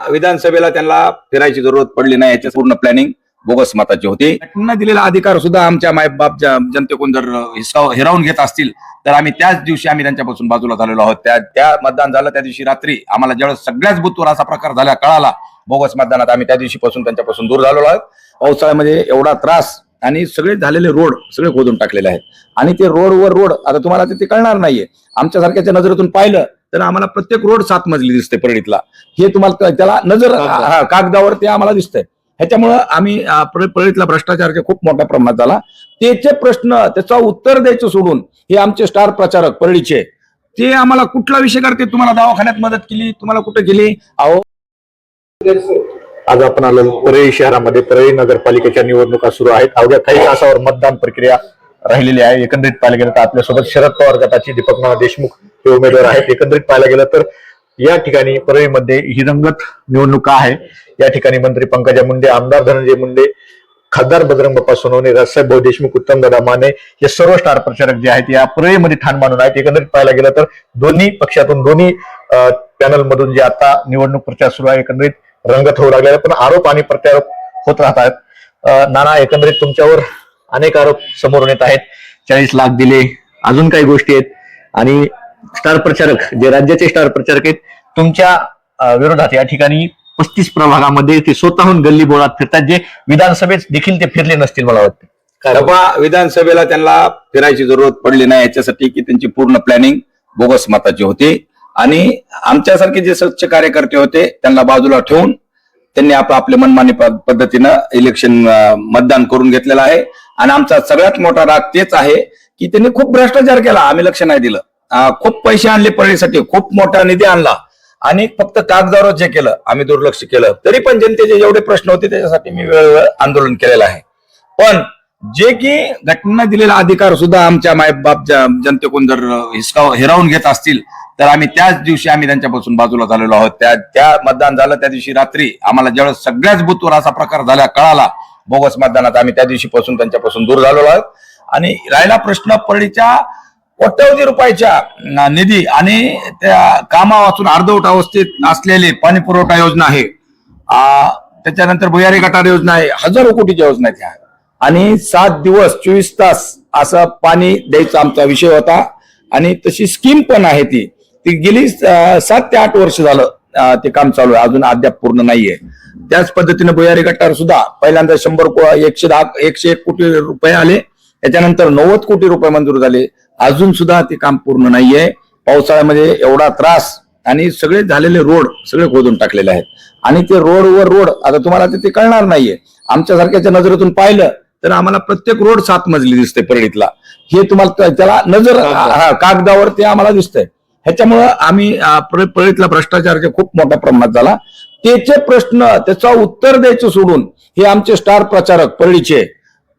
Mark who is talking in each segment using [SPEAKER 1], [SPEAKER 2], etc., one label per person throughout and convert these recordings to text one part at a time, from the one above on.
[SPEAKER 1] विधानसभेला त्यांना फिरायची जरूरत पडली नाही याची पूर्ण प्लॅनिंग बोगस मताची होती. त्यांना दिलेला अधिकार सुद्धा आमच्या मायबाप जनतेकडून जर हिरावून घेत असतील तर आम्ही त्याच दिवशी आम्ही त्यांच्यापासून बाजूला झालेलो आहोत. त्या त्या मतदान झालं त्या दिवशी रात्री आम्हाला ज्यावेळेस सगळ्याच बुथवर असा प्रकार झाला कळाला बोगस मतदानात आम्ही त्या दिवशीपासून त्यांच्यापासून दूर झालेलो आहोत. पावसाळ्यामध्ये एवढा त्रास आणि सगळे झालेले रोड सगळे खोदून टाकलेले आहेत. आणि ते रोडवर रोड आता तुम्हाला ते- ते कळणार नाहीये. आमच्यासारख्याच्या नजरेतून पाहिलं तर आम्हाला प्रत्येक रोड सात मजली दिसते परळीतला. हे तुम्हाला त्याला नजर
[SPEAKER 2] कागदावर.
[SPEAKER 1] ते आम्हाला दिसतंय. ह्याच्यामुळं आम्ही परळीतला भ्रष्टाचार खूप मोठ्या प्रमाणात झाला. त्याचे प्रश्न त्याचा उत्तर द्यायचं सोडून हे आमचे स्टार प्रचारक परळीचे ते आम्हाला कुठला विषय करते? तुम्हाला दवाखान्यात मदत केली तुम्हाला कुठे गेली? अहो.
[SPEAKER 2] आज आपण आलो परळी शहरामध्ये परळी नगरपालिकेच्या निवडणुका सुरू आहेत. अवघ्या काही तासावर मतदान प्रक्रिया राहिलेली आहे. एकंदरीत पाहायला गेलं तर आपल्यासोबत शरद पवार गटाची दीपक नाना देशमुख हे उमेदवार आहेत. एकंदरीत पाहायला गेलं तर या ठिकाणी परळीमध्ये ही रंगत निवडणुका आहे. या ठिकाणी मंत्री पंकजा मुंडे आमदार धनंजय मुंडे खासदार बजरंग बाप्पा सोनवणे राजसाहेब देशमुख उत्तम दादा माने हे सर्व स्टार प्रचारक जे आहेत या परळीमध्ये ठाण मानून आहेत. एकंदरीत पाहायला गेलं तर दोन्ही पक्षातून दोन्ही पॅनलमधून जे आता निवडणूक प्रचार सुरू आहे एकंदरीत रंगत होऊ लागलेला पण आरोप आणि प्रत्यारोप होत राहतात नाना एकंदरीत तुमच्यावर अनेक आरोप समोरून येत आहेत. चाळीस लाख दिले अजून काही गोष्टी आहेत. आणि स्टार प्रचारक जे राज्याचे स्टार प्रचारक आहेत तुमच्या विरोधात या ठिकाणी पस्तीस प्रभागामध्ये ते स्वतःहून गल्ली बोळात फिरतात जे विधानसभेत देखील ते फिरले नसतील मला वाटतं.
[SPEAKER 1] डबा विधानसभेला त्यांना फिरायची जरूरत पडली नाही याच्यासाठी की त्यांची पूर्ण प्लॅनिंग बोगस मताची होती. आणि आमच्यासारखे जे स्वच्छ कार्यकर्ते होते त्यांना बाजूला ठेवून त्यांनी आपलं आपल्या मनमानी पद्धतीनं इलेक्शन मतदान करून घेतलेलं आहे. आणि आमचा सगळ्यात मोठा राग तेच आहे की त्यांनी खूप भ्रष्टाचार केला. आम्ही लक्ष नाही दिलं. खूप पैसे आणले परळीसाठी खूप मोठा निधी आणला. आणि फक्त कागदावर जे केलं आम्ही दुर्लक्ष केलं. तरी पण जनतेचे जेवढे प्रश्न होते त्याच्यासाठी मी वेळोवेळ आंदोलन केलेलं आहे. पण जे की घटना दिलेला अधिकार सुद्धा आमच्या मायबाप जनतेकडून जर हिसकाव हिरावून घेत असतील तर आम्ही त्याच दिवशी आम्ही त्यांच्यापासून बाजूला झालेलो आहोत. त्या त्या मतदान झालं त्या दिवशी रात्री आम्हाला ज्यावेळेस सगळ्याच बुथवर असा प्रकार झाला कळाला बोगस मतदानात आम्ही त्या दिवशीपासून त्यांच्यापासून दूर झालेलो आहोत. आणि राहिला प्रश्न परळीच्या कोट्यवधी रुपयाच्या निधी आणि त्या कामा वाचून अर्धवट अवस्थेत असलेली पाणी पुरवठा योजना आहे. त्याच्यानंतर भुयारी गटार योजना आहे. हजारो कोटीच्या योजना त्या आणि सात दिवस चोवीस तास असं पाणी द्यायचा आमचा विषय होता. आणि तशी स्कीम पण आहे ती. ती गेली सात ते आठ वर्ष झालं ते काम चालू आहे. अजून अद्याप पूर्ण नाहीये. त्याच पद्धतीने भुयारी गटार सुद्धा पहिल्यांदा शंभर एकशे दहा एकशे एक कोटी रुपये आले. त्याच्यानंतर नव्वद कोटी रुपये मंजूर झाले. अजून सुद्धा ते काम पूर्ण नाहीये. पावसाळ्यामध्ये एवढा त्रास आणि सगळे झालेले रोड सगळे खोदून टाकलेले आहेत. आणि ते रोडवर रोड आता तुम्हाला ते- कळणार नाहीये. आमच्यासारख्याच्या नजरेतून पाहिलं तर आम्हाला प्रत्येक रोड सात मजली दिसते परळीतला. हे तुम्हाला त्या- त्याला नजर कागदावर. ते आम्हाला दिसतंय. ह्याच्यामुळं आम्ही परळीतला भ्रष्टाचार खूप मोठ्या प्रमाणात झाला. त्याचे प्रश्न त्याचा उत्तर द्यायचं सोडून हे आमचे स्टार प्रचारक परळीचे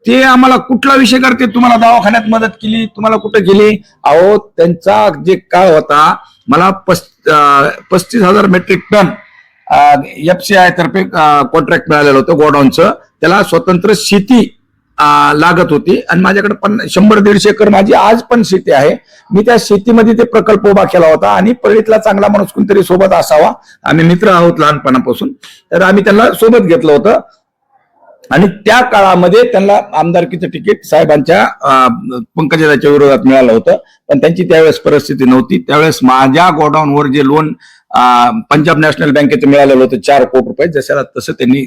[SPEAKER 1] ते आम्हाला कुठला विषय करते तुम्हाला दवाखान्यात मदत केली तुम्हाला कुठे गेली? अहो त्यांचा जे काळ होता मला पस्तीस हजार metric ton F C I तर्फे कॉन्ट्रॅक्ट मिळालेलं होतं गोडाऊनचं. त्याला स्वतंत्र शेती लागत होती. आणि माझ्याकडे पण शंभर दीडशे एकर माझी आज पण शेती आहे. मी त्या शेतीमध्ये ते प्रकल्प उभा केला होता आणि परळीतला चांगला माणूस कोणतरी सोबत असावा. आम्ही मित्र आहोत लहानपणापासून. तर आम्ही त्यांना सोबत घेतलं होतं. आणि त्या काळामध्ये त्यांना आमदारकीचं तिकीट साहेबांच्या पंकजाच्या विरोधात मिळालं होतं. पण त्यांची त्यावेळेस परिस्थिती नव्हती. त्यावेळेस माझ्या गोडाऊनवर जे लोन पंजाब नॅशनल बँकेचं मिळालेलं होतं चार कोटी रुपये जशाला तसं त्यांनी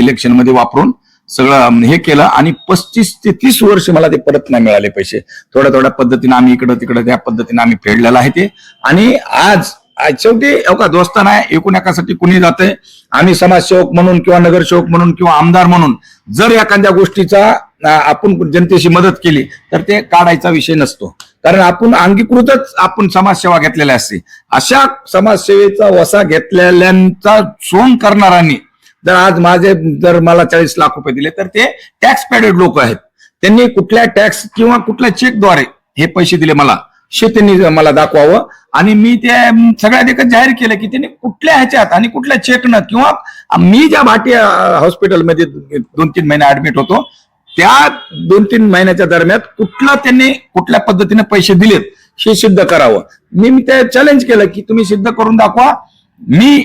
[SPEAKER 1] इलेक्शनमध्ये वापरून सगळं हे केलं. आणि पस्तीस ते तीस वर्ष मला ते परत नाही मिळाले पैसे. थोड्या थोड्या पद्धतीने आम्ही इकडं तिकडं त्या पद्धतीने आम्ही फेडलेलं आहे ते. आणि आज शेवटी एवढा दोस्त आहे एकूण एकासाठी कुणी जाते आम्ही समाजसेवक म्हणून किंवा नगरसेवक म्हणून किंवा आमदार म्हणून जर एखाद्या गोष्टीचा आपण जनतेशी मदत केली तर ते काढायचा विषय नसतो. कारण आपण अंगीकृतच आपण समाजसेवा घेतलेल्या असते. अशा समाजसेवेचा वसा घेतलेल्यांचा सोंग करणाऱ्यांनी जर आज माझे जर मला चाळीस लाख रुपये दिले तर ते टॅक्स पेडेड लोक आहेत. त्यांनी कुठल्या टॅक्स किंवा कुठल्या चेकद्वारे हे पैसे दिले मला. हे त्यांनी मला दाखवावं. आणि मी ते सगळ्या देखत जाहीर केलं की त्यांनी कुठल्या ह्याच्यात आणि कुठल्या चेकनं किंवा मी ज्या भाटी हॉस्पिटलमध्ये दोन तीन महिने ऍडमिट होतो त्या दोन तीन महिन्याच्या दरम्यान कुठलं त्यांनी कुठल्या पद्धतीने पैसे दिलेत हे सिद्ध करावं. मी मी ते चॅलेंज केलं की तुम्ही सिद्ध करून दाखवा. मी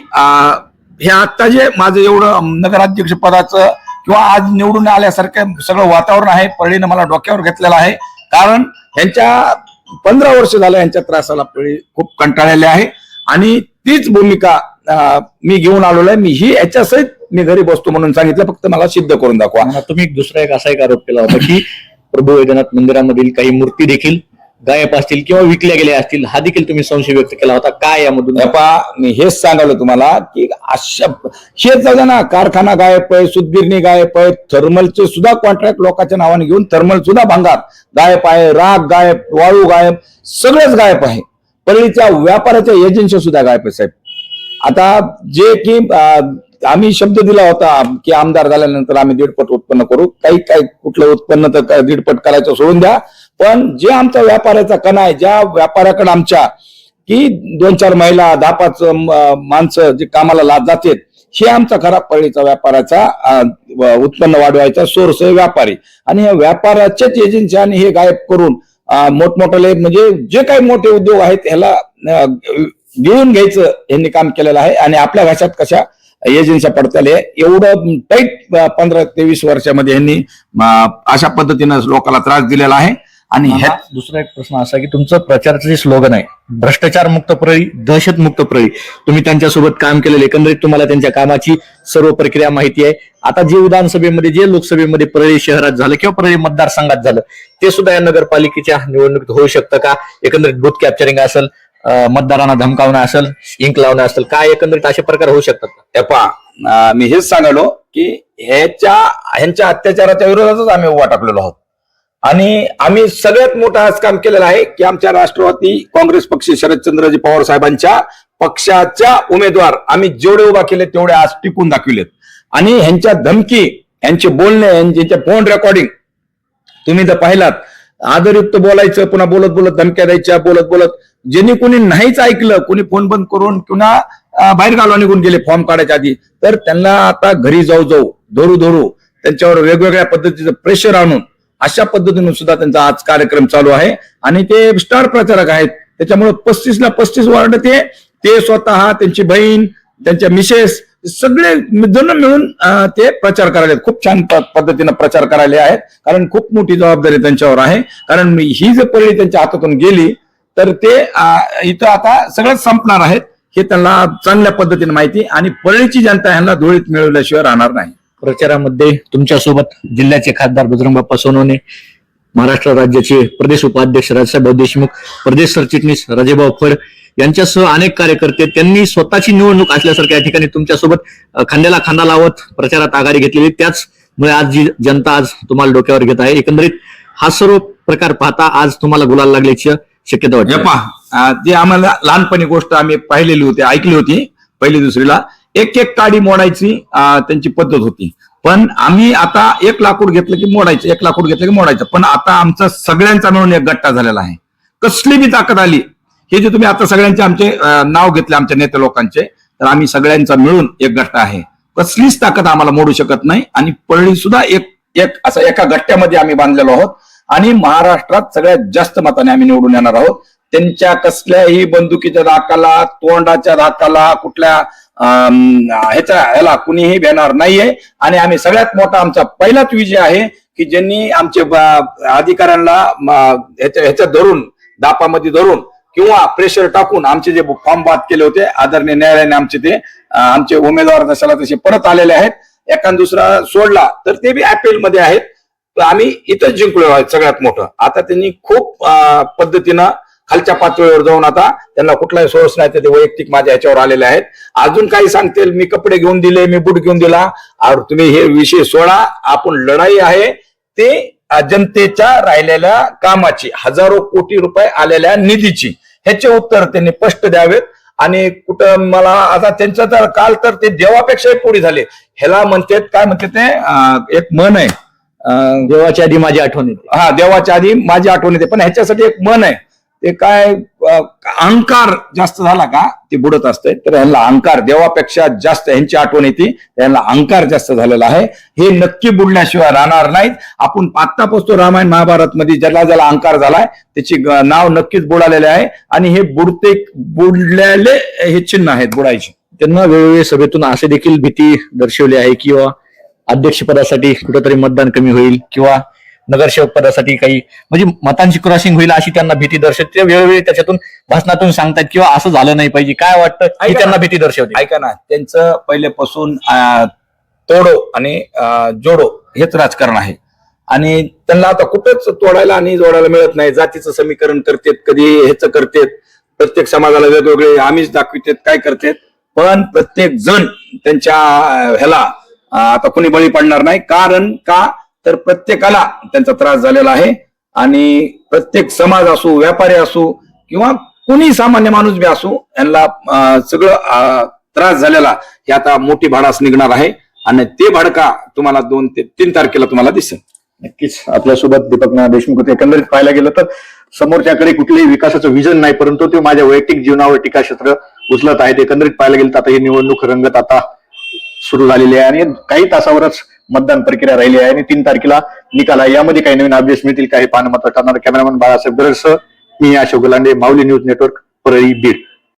[SPEAKER 1] हे आत्ता जे माझं एवढं नगराध्यक्ष पदाचं किंवा आज निवडून आल्यासारखं सगळं वातावरण आहे परळीनं मला डोक्यावर घेतलेलं आहे. कारण ह्यांच्या पंधरा वर्ष झालं यांच्या त्रासाला खूप कंटाळलेले आहे. आणि तीच भूमिका मी घेऊन आलेलो आहे. मी ही याच्यासहित मी घरी बसतो म्हणून सांगितलं. फक्त मला सिद्ध करून दाखवा.
[SPEAKER 2] तुम्ही दुसरा एक असा एक आरोप केला होता की प्रभू वैद्यनाथ मंदिरामधील काही मूर्ती देखील गायब असतील किंवा विकल्या गेल्या असतील हा देखील तुम्ही संशय व्यक्त केला होता. काय यामधून?
[SPEAKER 1] मी हेच सांगालो तुम्हाला की अशा हेच जाऊ ना कारखाना गायब आहे सुदगिरणी गायब आहे थर्मलचे सुद्धा कॉन्ट्रॅक्ट लोकांच्या नावाने घेऊन थर्मल सुद्धा भांगार. गायब आहे राग गायब वाळू गायब सगळंच गायब आहे. परळीच्या व्यापाराच्या एजन्सी सुद्धा गायब आहे साहेब. आता जे की आम्ही शब्द दिला होता की आमदार झाल्यानंतर आम्ही दीडपट उत्पन्न करू. काही काही कुठलं उत्पन्न तर दीडपट करायचं सोडून द्या. पण जे आमचा व्यापाराचा कणा आहे ज्या व्यापाऱ्याकडे आमच्या की दोन चार महिला दहा पाच माणसं जे कामाला लाद जातात हे आमचा खरा पळीचा व्यापाराचा उत्पन्न वाढवायचा सोर्स आहे व्यापारी. आणि या व्यापाराच्याच एजन्सी आणि हे गायब करून मोठमोठाले म्हणजे जे काही मोठे उद्योग आहेत ह्याला घेऊन घ्यायचं यांनी काम केलेलं आहे. आणि आपल्या भाषात कशा एजन्सी पडताले एवढं टाईट पंधरा ते वीस वर्षामध्ये यांनी अशा पद्धतीनं लोकांना त्रास दिलेला आहे. आणि
[SPEAKER 2] हा दुसरा एक प्रश्न असा की तुमचं प्रचाराचं जे स्लोगन आहे भ्रष्टाचार मुक्त प्रळी दहशत मुक्त प्रळी तुम्ही त्यांच्यासोबत काम केलेलं एकंदरीत तुम्हाला त्यांच्या कामाची सर्व प्रक्रिया माहिती आहे. आता जे विधानसभेमध्ये जे लोकसभेमध्ये परळी शहरात झालं किंवा परळी मतदारसंघात झालं ते सुद्धा या नगरपालिकेच्या निवडणुकीत होऊ शकतं का? एकंदरीत बूथ कॅप्चरिंग असेल मतदारांना धमकावणं असेल इंक लावणं असेल काय एकंदरीत असे प्रकार होऊ शकतात?
[SPEAKER 1] हे पहा मी हेच सांगालो की ह्याच्या ह्यांच्या अत्याचाराच्या विरोधातच आम्ही उभा टाकलेलो आहोत. आणि आम्ही सगळ्यात मोठं आज काम केलेलं आहे की आमच्या राष्ट्रवादी काँग्रेस पक्ष शरदचंद्रजी पवार साहेबांच्या पक्षाच्या उमेदवार आम्ही जेवढे उभा केले तेवढे आज टिकून दाखविलेत. आणि ह्यांच्या धमकी यांचे बोलणे यांचे फोन रेकॉर्डिंग तुम्ही तर पाहिलात आदरयुक्त बोलायचं पुन्हा बोलत बोलत धमक्या द्यायच्या बोलत बोलत ज्यांनी कोणी नाहीच ऐकलं कोणी फोन बंद करून पुन्हा बाहेर गावला निघून गेले फॉर्म काढायच्या आधी तर त्यांना आता घरी जाऊ जाऊ धरू धरू त्यांच्यावर वेगवेगळ्या पद्धतीचं प्रेशर आणून अशा पद्धतीने सुद्धा त्यांचा आज कार्यक्रम चालू आहे. आणि ते स्टार प्रचारक आहेत. त्याच्यामुळे पस्तीस ला पस्तीस वार्ड ते ते स्वतः त्यांची बहीण त्यांच्या मिसेस सगळे जण मिळून ते प्रचार करायला आहेत. खूप छान पद्धतीनं प्रचार करायला आहेत. कारण खूप मोठी जबाबदारी त्यांच्यावर आहे. कारण ही जर पळी त्यांच्या हातातून गेली तर ते इथं आता सगळंच संपणार आहेत. हे त्यांना चांगल्या पद्धतीने माहिती. आणि परळीची जनता ह्यांना धुळीत मिळवल्याशिवाय राहणार नाही.
[SPEAKER 2] प्रचारामध्ये तुमच्यासोबत जिल्ह्याचे खासदार बजरंग बाप्पा सोनवणे महाराष्ट्र राज्याचे प्रदेश उपाध्यक्ष राजसाहेब देशमुख प्रदेश सरचिटणीस राजेभाऊ फड यांच्यासह अनेक कार्यकर्ते त्यांनी स्वतःची निवडणूक असल्यासारख्या या ठिकाणी तुमच्यासोबत खांद्याला खांदा लावत प्रचारात आघाडी घेतलेली. त्याचमुळे आज जी जनता आज तुम्हाला डोक्यावर घेत आहे. एकंदरीत हा सर्व प्रकार पाहता आज तुम्हाला गुलाल लागल्याची शक्यता वाटते.
[SPEAKER 1] पहा जे आम्हाला लहानपणी गोष्ट आम्ही पाहिलेली होती ऐकली होती पहिली दुसरीला. एक एक काडी मोडायची त्यांची पद्धत होती. पण आम्ही आता एक लाकूड घेतलं की मोडायचं एक लाकूड घेतलं की मोडायचं. पण आता आमचा सगळ्यांचा मिळून एक गट्टा झालेला आहे. कसली बी ताकद आली हे जे तुम्ही आता सगळ्यांचे आमचे नाव घेतले आमच्या नेते लोकांचे तर आम्ही सगळ्यांचा मिळून एक गट्टा आहे. कसलीच ताकद आम्हाला मोडू शकत नाही आणि पळणी सुद्धा एक एक असं एका गट्ट्यामध्ये आम्ही बांधलेलो आहोत. आणि महाराष्ट्रात सगळ्यात जास्त मताने आम्ही निवडून येणार आहोत. त्यांच्या कसल्याही बंदुकीच्या धाकाला तोंडाच्या धाकाला कुठल्या अं, ह्याच्या ह्याला कुणीही भेणार नाहीये. आणि आम्ही सगळ्यात मोठा आमचा पहिलाच विजय आहे की ज्यांनी आमचे अधिकाऱ्यांना ह्याच्या ह्याच्यात धरून दापामध्ये धरून किंवा प्रेशर टाकून आमचे जे फॉर्म बाद केले होते आदरणीय न्यायालयाने आमचे ते आमचे उमेदवार जशाला तसे परत आलेले आहेत. एखाद दुसरा सोडला तर ते बी अपील मध्ये आहेत. तर आम्ही इथंच जिंकलो आहेत सगळ्यात मोठं. आता त्यांनी खूप पद्धतीनं खालच्या पातळीवर जाऊन आता त्यांना कुठलाही सोर्स नाही तर ते वैयक्तिक माझ्या ह्याच्यावर आलेले आहेत. अजून काही सांगतील मी कपडे घेऊन दिले मी बूट घेऊन दिला. और तुम्ही हे विषय सोडा आपण लढाई आहे ते जनतेच्या राहिलेल्या कामाची हजारो कोटी रुपये आलेल्या निधीची. ह्याचे उत्तर त्यांनी स्पष्ट द्यावेत. आणि कुठं मला आता त्यांचं तर काल तर ते देवापेक्षाही पुढे झाले. ह्याला म्हणतात काय म्हणते ते? एक मन आहे.
[SPEAKER 2] देवाच्या आधी माझी आठवण येते.
[SPEAKER 1] हा देवाच्या आधी माझी आठवण येते. पण ह्याच्यासाठी एक मन आहे. ते काय अहंकार जास्त झाला का ते बुडत असते तर ह्यांना अहंकार देवापेक्षा जास्त ह्यांची आठवण येते यांना अहंकार जास्त झालेला आहे. हे नक्की बुडण्याशिवाय राहणार नाहीत. आपण आत्ता पोचतो रामायण महाभारत मध्ये ज्याला ज्याला अहंकार झालाय त्याची नाव नक्कीच बुडालेले आहे. आणि हे बुडते बुडलेले हे चिन्ह आहेत बुडायचे.
[SPEAKER 2] त्यांना वेळोवेळी सभेतून असे देखील भीती दर्शवली आहे किंवा अध्यक्षपदासाठी कुठेतरी मतदान कमी होईल किंवा नगरसेवक पदासाठी काही म्हणजे मतांची क्रॉसिंग होईल अशी त्यांना भीती दर्शवते. ते वेळोवेळी त्याच्यातून भाषणातून सांगतात किंवा असं झालं नाही पाहिजे. काय वाटतं? ही त्यांना. भीती दर्शवते.
[SPEAKER 1] ऐका ना. त्यांचं पहिल्यापासून तोडो आणि जोडो हेच राजकारण आहे. आणि त्यांना आता कुठंच तोडायला आणि जोडायला मिळत नाही. जातीचं समीकरण करतेत कधी ह्याचं करतेत. प्रत्येक समाजाला वेगवेगळे आमिष दाखवितेत काय करतेत. पण प्रत्येक जण त्यांच्या ह्याला आता कोणी बळी पडणार नाही. कारण का? तर प्रत्येकाला त्यांचा त्रास झालेला आहे. आणि प्रत्येक समाज असो व्यापारी असो किंवा कोणी सामान्य माणूस बी असो यांना सगळं त्रास झालेला हे आता मोठी भाडास निघणार आहे. आणि ते भाडका तुम्हाला दोन ते तीन तारखेला तुम्हाला दिसेल.
[SPEAKER 2] नक्कीच. आपल्यासोबत दीपक नाना देशमुख होते एकंदरीत पाहायला गेलं तर समोरच्याकडे कुठलेही विकासाचं विजन नाही परंतु ते माझ्या वैयक्तिक जीवनावर टीकाक्षेत्र उचलत आहेत. एकंदरीत पाहायला गेलं तर आता ही निवडणूक रंगत आता सुरू झालेली आहे. आणि काही तासावरच मतदान प्रक्रिया राहिली आहे आणि तीन तारखेला निकाल आहे. यामध्ये काही नवीन अपडेट्स मिळतील काही पाहणं मात्र करणार कॅमेरामॅन बाळासाहेब गरजसह मी अशोक गुलांडे माऊली न्यूज नेटवर्क परळी बीड.